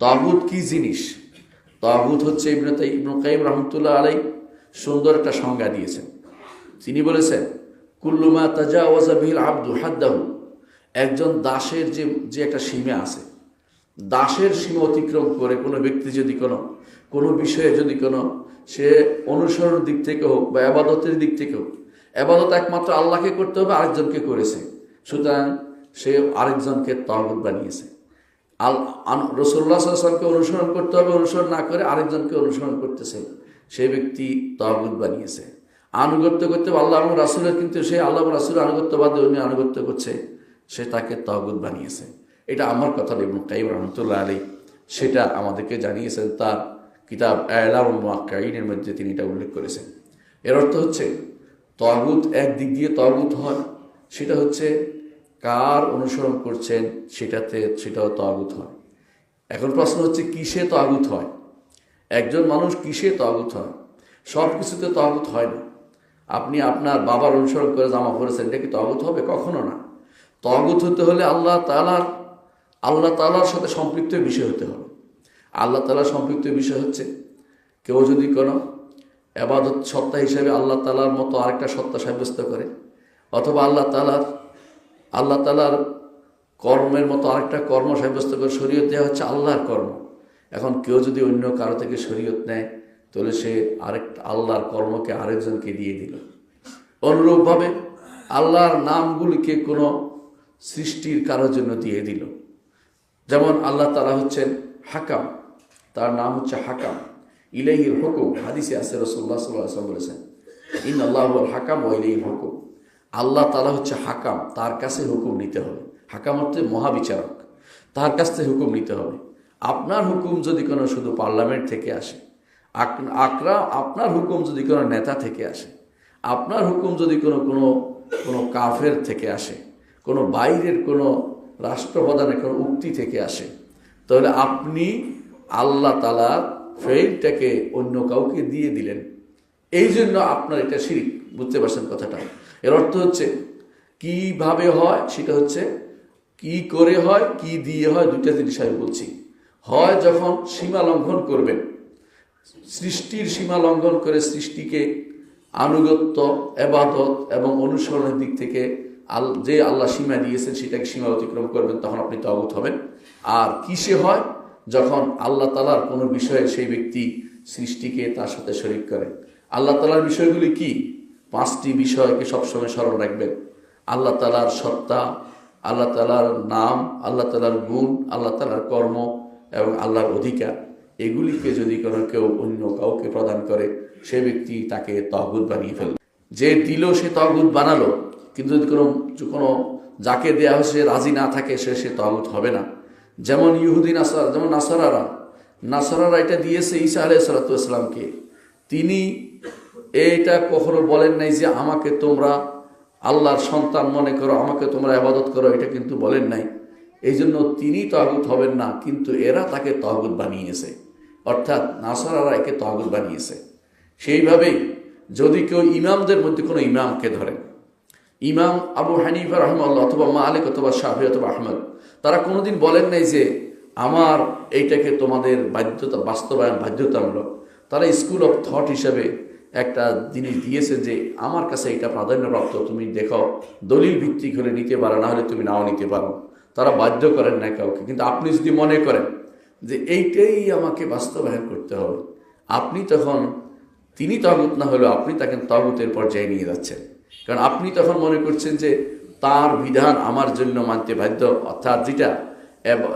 তাগুত কি জিনিস? তাগুত হচ্ছে ইবনে কাইম রহমতুল্লাহ আলাই সুন্দর একটা সংজ্ঞা দিয়েছেন। তিনি বলেছেন কুল্লুমা তাজা ওয়াজাবিল আব্দু হাদ্দাহু। একজন দাসের যে যে একটা সীমা আছে, দাসের সীমা অতিক্রম করে কোনো ব্যক্তি যদি কোনো কোনো বিষয়ে যদি কোনো, সে অনুসরণের দিক থেকে হোক বা আবাদতের দিক থেকে হোক, আবাদত একমাত্র আল্লাহকে করতে হবে, আরেকজনকে করেছে। সুতরাং সে আরেকজনকে তহবত বানিয়েছে। আল রসুল্লাহ সাল্লামকে অনুসরণ করতে হবে, অনুসরণ না করে আরেকজনকে অনুসরণ করতেছে। সেই ব্যক্তি তহবুত বানিয়েছে। আনুগত্য করতে আল্লাহ এবং রাসুলের, কিন্তু সে আল্লাহ রাসুলের আনুগত্যবাদে উনি আনুগত্য করছে। সে তাকে তহবুত বানিয়েছে। এটা আমার কথা এবং কাইম রহমতুল্লাহ আলী সেটা আমাদেরকে জানিয়েছেন, তার কিতাব কাইনের মধ্যে তিনি এটা উল্লেখ করেছেন। এর অর্থ হচ্ছে, তগুত একদিক দিয়ে তগুত হয়, সেটা হচ্ছে কার অনুসরণ করছেন সেটাতে, সেটাও তগুত হয়। এখন প্রশ্ন হচ্ছে, কিসে তগুত হয়? একজন মানুষ কিসে তগুত হয়? সব কিছুতে তগুত হয় না। আপনি আপনার বাবার অনুসরণ করে জামা পরেছেন, এটা কি তগুত হবে? কখনো না। তগুত হতে হলে আল্লাহ তালার আল্লাহ তালার সাথে সম্পৃক্ত বিষয় হতে হবে। আল্লাহ তালার সম্পৃক্ত বিষয় হচ্ছে, কেউ যদি কোনো আবাদত সত্তা হিসেবে আল্লাহ তালার মতো আরেকটা সত্তা সাব্যস্ত করে, অথবা আল্লাহ তালার আল্লাহ তালার কর্মের মতো আরেকটা কর্ম সাব্যস্ত করে শরীয়ত দেওয়া হচ্ছে আল্লাহর কর্ম। এখন কেউ যদি অন্য কারও থেকে শরীয়ত নেয়, তাহলে সে আরেক আল্লাহর কর্মকে আরেকজনকে দিয়ে দিল। অনুরূপভাবে আল্লাহর নামগুলিকে কোনো সৃষ্টির কারোর জন্য দিয়ে দিল। যেমন আল্লাহ তালা হচ্ছেন হাকাম, তার নাম হচ্ছে হাকাম। ইলাইহির হুকুম, হাদিসে আছে রসুল্লাহ সাল্লাম বলেছেন ইন আল্লাহ হাকাম ও ইলাইহির হুকুম। আল্লাহ তালা হচ্ছে হাকাম, তার কাছে হুকুম নিতে হবে। হাকাম হচ্ছে মহাবিচারক, তার কাছ থেকে হুকুম নিতে হবে। আপনার হুকুম যদি কোনো শুধু পার্লামেন্ট থেকে আসে আকরা আপনার হুকুম যদি কোনো নেতা থেকে আসে, আপনার হুকুম যদি কোনো কোনো কোনো কাফের থেকে আসে, কোনো বাইরের কোনো রাষ্ট্রপ্রধানের কোনো উক্তি থেকে আসে, তাহলে আপনি আল্লাহ তালার ফেইলটাকে অন্য কাউকে দিয়ে দিলেন। এই জন্য আপনার এটা শিরিক, বুঝতে পারছেন কথাটা? এর অর্থ হচ্ছে, কীভাবে হয় সেটা হচ্ছে, কি করে হয়, কি দিয়ে হয়, দুইটা জিনিস আমি বলছি। হয় যখন সীমা লঙ্ঘন করবেন, সৃষ্টির সীমা লঙ্ঘন করে সৃষ্টিকে আনুগত্য এবাদত এবং অনুসরণের দিক থেকে আল, যে আল্লাহ সীমা দিয়েছেন সেটাকে সীমা অতিক্রম করবেন, তখন আপনি তগত হবেন। আর কিসে হয়? যখন আল্লাহ তালার কোনো বিষয়ে সেই ব্যক্তি সৃষ্টিকে তার সাথে শরিক করে আল্লাহ তালার বিষয়গুলি কি? পাঁচটি বিষয়কে সবসময় স্মরণ রাখবেন। আল্লাহ তালার সত্তা, আল্লাহ তালার নাম, আল্লাহ তালার গুণ, আল্লাহ তালার কর্ম এবং আল্লাহর অধিকার। এগুলিকে যদি কোনো কেউ অন্য কাউকে প্রদান করে, সে ব্যক্তি তাকে তহগুদ বানিয়ে ফেলবে। যে দিল সে তহগুদ বানালো, কিন্তু যদি কোনো কোনো যাকে দেওয়া হয়েছে রাজি না থাকে, সে সে তহগুদ হবে না। যেমন ইহুদি নাসার, যেমন নাসারারা নাসারারা এটা দিয়েছে ঈসা আলাই সালাতামকে তিনি এইটা কখনো বলেন নাই যে আমাকে তোমরা আল্লাহর সন্তান মনে করো, আমাকে তোমরা আবাদত করো, এটা কিন্তু বলেন নাই। এই জন্য তিনি তহগুত হবেন না, কিন্তু এরা তাকে তহগুত বানিয়েছে। অর্থাৎ নাসারারা একে তহগুত বানিয়েছে। সেইভাবেই যদি কেউ ইমামদের মধ্যে কোনো ইমামকে ধরেন ইমাম আবু হানিফা রহমাল্লাহ অথবা মা মালিক অথবা শাহি অথবা আহমদ, তারা কোনোদিন বলেন নাই যে আমার এইটাকে তোমাদের বাধ্যতা, বাস্তবায়ন বাধ্যতামূলক। তারা স্কুল অফ থট হিসাবে একটা জিনিস দিয়েছে যে, আমার কাছে এটা প্রাধান্যপ্রাপ্ত, তুমি দেখো, দলিল ভিত্তিক হলে নিতে পারো না হলে তুমি নাও নিতে পারো। তারা বাধ্য করেন না কাউকে। কিন্তু আপনি যদি মনে করেন যে, এইটাই আমাকে বাস্তবায়ন করতে হবে। আপনি তখন, তিনি তগত না হলেও আপনি তাকে তগুতের পর্যায়ে নিয়ে যাচ্ছেন। কারণ আপনি তখন মনে করছেন যে, তার বিধান আমার জন্য মানতে বাধ্য। অর্থাৎ যেটা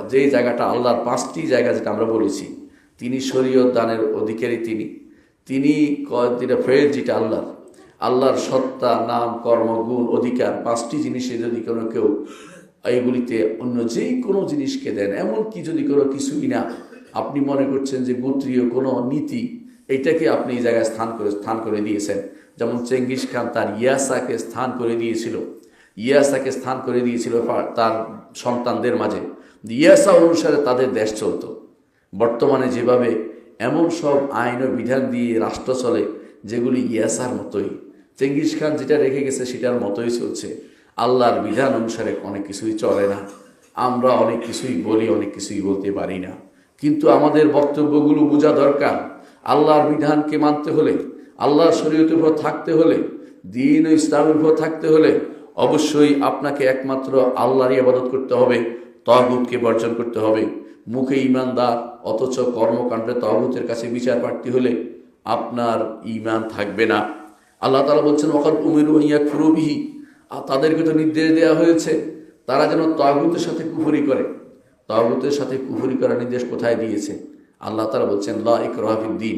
যে জায়গাটা আল্লাহর পাঁচটি জায়গা যেটা আমরা বলেছি, তিনি শরীয়ত দানের অধিকারী তিনি। তিনি যেটা ফের যেটা আল্লাহ। আল্লাহর সত্তা, নাম, কর্ম, গুণ, অধিকার, পাঁচটি জিনিসে যদি কোনো কেউ এইগুলিতে অন্য যে কোনো জিনিসকে দেন এমন কি যদি কোনো কিছুই না, আপনি মনে করছেন যে গোত্রীয় কোনো নীতি এইটাকে আপনি এই জায়গায় স্থান করে স্থান করে দিয়েছেন। যেমন চেঙ্গিস খান তার ইয়াসাকে স্থান করে দিয়েছিল। ইয়াসাকে স্থান করে দিয়েছিল তার সন্তানদের মাঝে। ইয়াসা অনুসারে তাদের দেশ চলত। বর্তমানে যেভাবে এমন সব আইন ও বিধান দিয়ে রাষ্ট্র চলে, যেগুলি ইয়াসার মতোই। চেঙ্গিস খান যেটা রেখে গেছে, সেটার মতোই চলছে। আল্লাহর বিধান অনুসারে অনেক কিছুই চলে না। আমরা অনেক কিছুই বলি, অনেক কিছুই বলতে পারি না। কিন্তু আমাদের বক্তব্যগুলো বোঝা দরকার। আল্লাহর বিধানকে মানতে হলে, আল্লাহর শরীয়তের উপর থাকতে হলে, দিন ও ইসলামের উপর থাকতে হলে, অবশ্যই আপনাকে একমাত্র আল্লাহরই আবাদত করতে হবে তহগুতকে বর্জন করতে হবে। মুখে ইমানদার অথচ কর্মকাণ্ডে তহবুতের কাছে বিচার প্রার্থী হলে আপনার ইমান থাকবে না। আল্লাহ তালা বলছেন ওখান উমেরু ইয়া ফুরুবিহি আর তাদেরকে তো নির্দেশ দেওয়া হয়েছে, তারা যেন তহবুতের সাথে কুহুরি করে। তহবুতের সাথে কুহুরি করার নির্দেশ কোথায় দিয়েছে? আল্লাহ তালা বলছেন, লা ইক রহাফিদ্দিন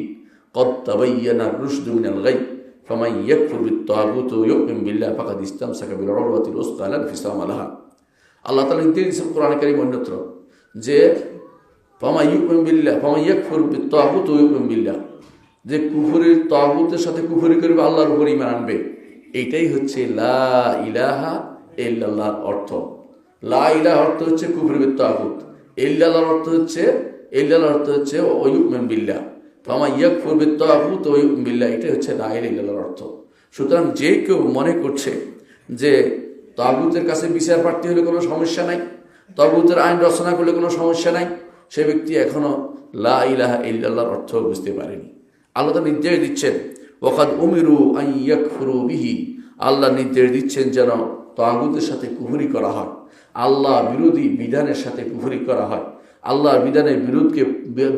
আল্লাহ তালা নির্দেশ দিয়েছেন কোরআন অন্যত্র যে ফামা ইউকম বিল্লাহ, ফামা ইয়াকফুর বিত্তাগুত ইউকম বিল্লাহ। যে কুফুরের তাগুতের সাথে কুফুরি করবে, আল্লাহর উপর ইমান আনবে। এইটাই হচ্ছে লা ইলাহা ইল্লাল্লাহর অর্থ। লা ইলাহ অর্থ হচ্ছে কুফুরি বিত্তাগুত। ইল্লাল্লাহর অর্থ হচ্ছে, ইল্লাল্লাহর অর্থ হচ্ছে ওয়ুকমেন বিল্লাহ। ফামা ইয়াকফুর বিত্তাগুত ওয়ুকম বিল্লাহ, এটাই হচ্ছে লা ইলাহা ইল্লাল্লাহর অর্থ। সুতরাং যে কেউ মনে করছে যে তাগুতের কাছে বিচার প্রার্থী হলে কোনো সমস্যা নাই, তাগুতের আইন রচনা করলে কোনো সমস্যা নাই সে ব্যক্তি এখনও লা ইলাহা ইল্লাল্লাহর অর্থ বুঝতে পারেনি। আল্লাহ তো নির্দেশ দিচ্ছেন ওখাদ উমিরু আইয়াকফুরু বিহি। আল্লাহ নির্দেশ দিচ্ছেন যেন তাগুতের সাথে কুহুরি করা হয়। আল্লাহ বিরোধী বিধানের সাথে কুহুরি করা হয়। আল্লাহর বিধানের বিরোধকে,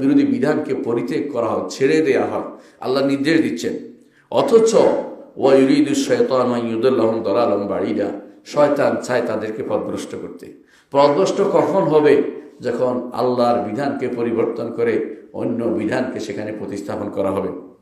বিরোধী বিধানকে পরিত্যাগ করা হয়, ছেড়ে দেওয়া হয়। আল্লাহ নির্দেশ দিচ্ছেন, অথচ ওয়ুরিদু শয়তান ইউদুল্লাহম দলালম বাড়িরা শয়তান চায় তাদেরকে পদভ্রষ্ট করতে। পদভ্রষ্ট কখন হবে? যখন আল্লাহর বিধানকে পরিবর্তন করে অন্য বিধানকে সেখানে প্রতিস্থাপন করা হবে।